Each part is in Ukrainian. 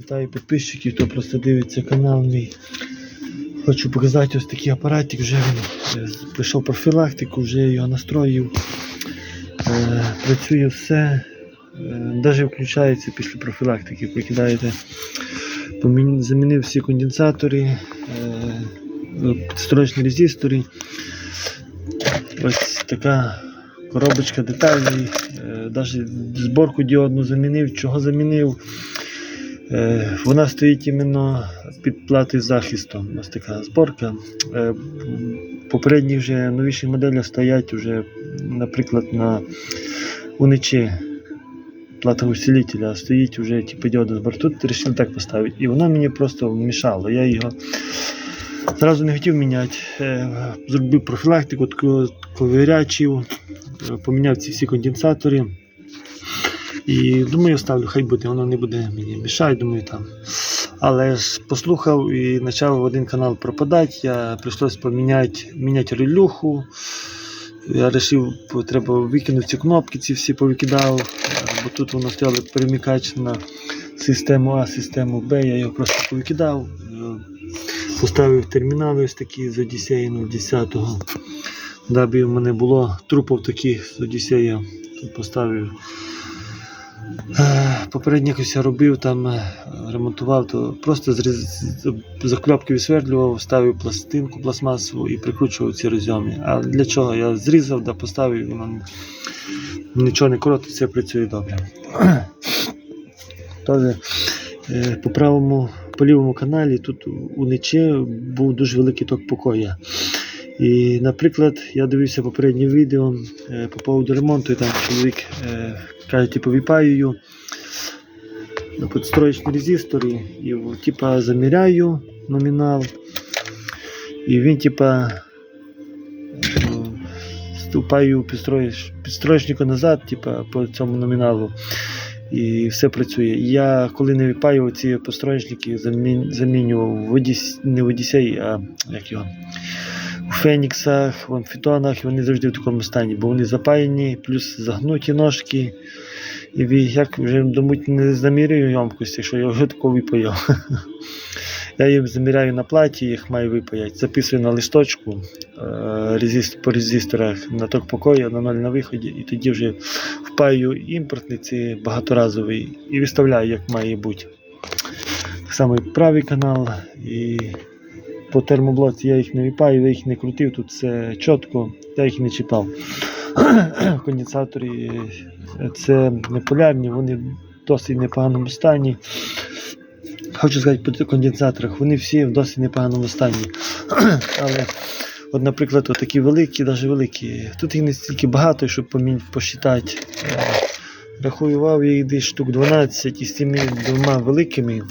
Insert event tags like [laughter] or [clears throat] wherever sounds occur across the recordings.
Вітаю підписчиків, хто просто дивиться канал мій. Хочу показати ось такий апаратик, вже він е, пройшов профілактику, вже його настроїв. Е, працює все. Навіть включається після профілактики, прикидаєте. Замінив всі конденсатори, е, підстрочні резистори. Ось така коробочка детальний. Навіть зборку діодну замінив. Чого замінив? Е, Вона стоїть іменно під платою захисту. Ось така зборка. Е, Попередні вже новіші моделі стоять вже, наприклад, на уничі плата усилителя стоїть вже типу діодна збор. Тут вирішили так поставити. І воно мені просто мішало. Я його зразу не хотів міняти. Е, Зробив профілактику, е, поміняв ці всі конденсатори. І думаю, ставлю, хай буде, воно не буде мені мішати, думаю там. Але ж послухав і почав один канал пропадати. Я прийшлось поміняти міняти релюху. Я вирішив, треба викинути ці кнопки, ці всі повикидав, бо тут воно стояло перемикач на систему А, систему Б, я його просто повикидав. Поставив термінали ось такі з Одіссеї 010-го. Даби в мене було трупів таких з Одіссея, поставив. Е, Попередньо якось я робив, там е, ремонтував, то просто закльопки відсвердлював, ставив пластинку пластмасову і прикручував ці розйоми. А для чого? Я зрізав да поставив, воно нічого не коротиться, працює добре. [clears throat] Теж е, по правому, по лівому каналі тут у Ничі був дуже великий ток покоя. І, наприклад, я дивився попереднє відео по поводу ремонту, і там чоловік каже, типу, випаюю на підстроєчні резисторі, і типа заміряю номінал, і він типа ступаю підстроєч, підстроєчнику назад, типа, по цьому номіналу. І все працює. Я коли не випаював ці построєчники, замінював в Одіс... не в Одіссеї, а як його Феніксах, в амфітонах, вони завжди в такому стані, бо вони запаяні, плюс загнуті ножки. І як вже думать, не замірюю ємкості, що я вже тако випаяв. [laughs] Я їм заміряю на платі, їх маю випаяти. Записую на листочку е, по резисторах на ток покою, на ноль на виході, і тоді вже впаю імпортний ці багаторазовий і виставляю, як має бути. Так само і правий канал, і по термоблоці я їх не випаю, я їх не крутив, тут все чітко, я їх не чіпав. [clears throat] Конденсатори е, це не полярні, вони в досить непоганому стані. Хочу сказати по конденсаторах, вони всі в досить непоганому стані. [clears throat] Але, от, наприклад, от такі великі, навіть великі, тут їх не стільки багато, щоб посчитати. Е, Рахував я їх десь штук 12 і з цими двома великими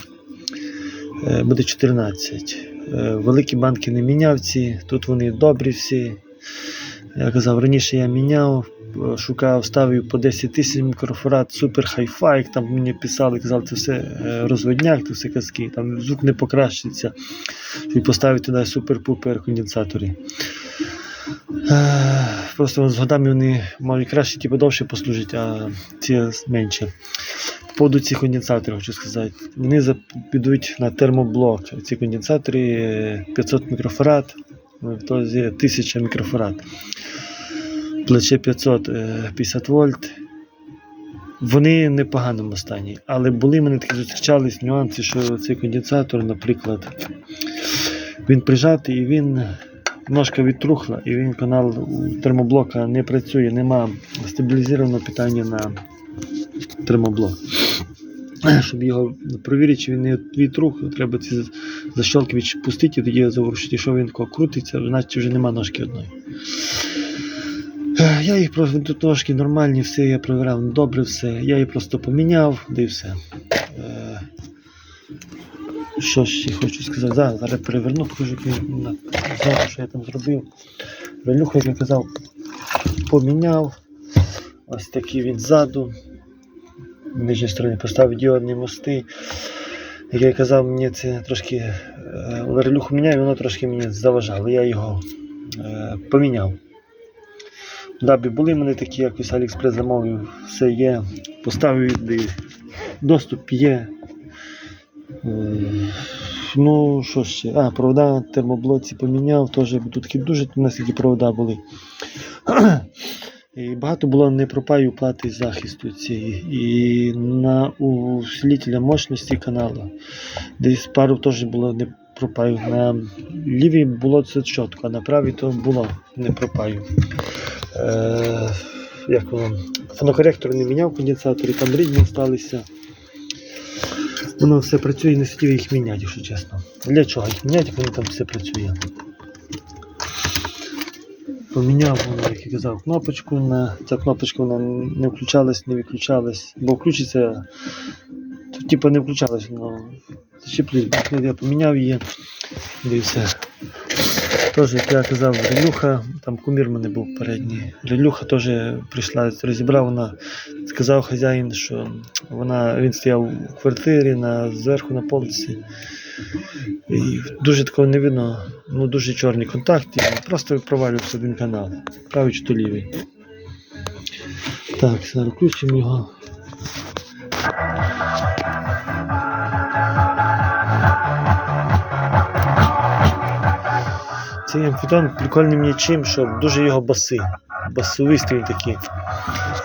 е, буде 14. Е, Великі банки не міняв ці, тут вони добрі всі. Я казав, раніше я міняв, шукав, ставив по 10 тисяч мікрофарад, супер хай-фай, там мені писали, казали, це все е, розводняк, це все казки, там звук не покращиться. І поставити туди супер-пупер конденсатори. Е, Просто з годами вони мають краще, типу, довше послужити, а ці менше. По поводу цих конденсаторів хочу сказати. Вони підуть на термоблок. Ці конденсатори е, 500 мікрофарад, то є 1000 мікрофарад. Плече 500 е, 50 вольт. Вони в непоганому стані. Але були мене такі зустрічались нюанси, що цей конденсатор, наприклад, він прижатий і він ножка відтрухла, і він канал термоблока не працює, нема стабілізованого питання на термоблок. Щоб його провірити, чи він не відтрух, треба ці защолки відпустити, і тоді заворушити, якщо він тако крутиться, значить вже нема ножки одної. Е, Я їх просто тут ножки нормальні, все я провіряв добре все. Я її просто поміняв, да і все. Е, Що ще хочу сказати? Зараз, зараз переверну, покажу, що я там зробив. Релюху, як я казав, поміняв. Ось такий він ззаду. Нижній стороні поставив діодні мости. Як я казав, мені це трошки е, релюху міняю, воно трошки мені заважало. Я його е, поміняв. Дабі були в такі, якось Аліекспрес замовив, все є, поставив, доступ є. Е, Ну, що ще? А, провода термоблоці поміняв, теж тут дуже у нас такі провода були. І багато було непропаю плати захисту цієї. І на усилителя мощності каналу. Десь пару теж було не пропаю. На лівій було це чітко, а на правій то було не пропаю. Е, як воно? Фонокоректор не міняв конденсатори, там рідні залишилися. Воно все працює, не хотів їх міняти, якщо чесно. Для чого їх міняти, воно там все працює. Поміняв, як я казав, кнопочку на. Ця кнопочка вона не включалась, не виключалась, бо включиться, то, типу не включалась, але зачіплює. Я поміняв її, і все. Теж, як я казав, Релюха, там кумір в мене був передній. Релюха теж прийшла, розібрав вона, сказав хазяїн, що вона, він стояв у квартирі на, зверху на полиці. І дуже такого не видно, ну дуже чорні контакти, просто провалювався один канал, правий чи то лівий. Так, зараз включимо його. Цей амфітон прикольний мені чим, що дуже його баси. Басовистий він такий.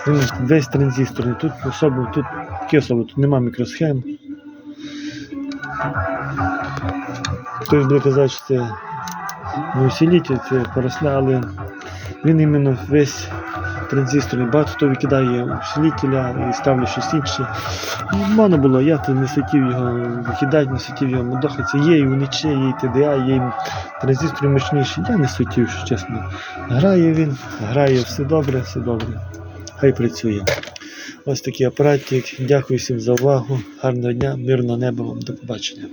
Він весь транзисторний. Тут особо, тут такі особи, тут нема мікросхем. Хтось буде казати, що це не усилитель, це поросля, але він іменно весь транзисторний. Багато хто викидає усилителя і ставлю щось інше. Ну, Можна було, я то не хотів його викидати, не хотів його мудохати. Є і уніче, є і ТДА, є і транзистори мощніші. Я не хотів, що чесно. Грає він, грає все добре, все добре. Хай працює. Ось такий апаратик. Дякую всім за увагу. Гарного дня, мирного неба вам, до побачення.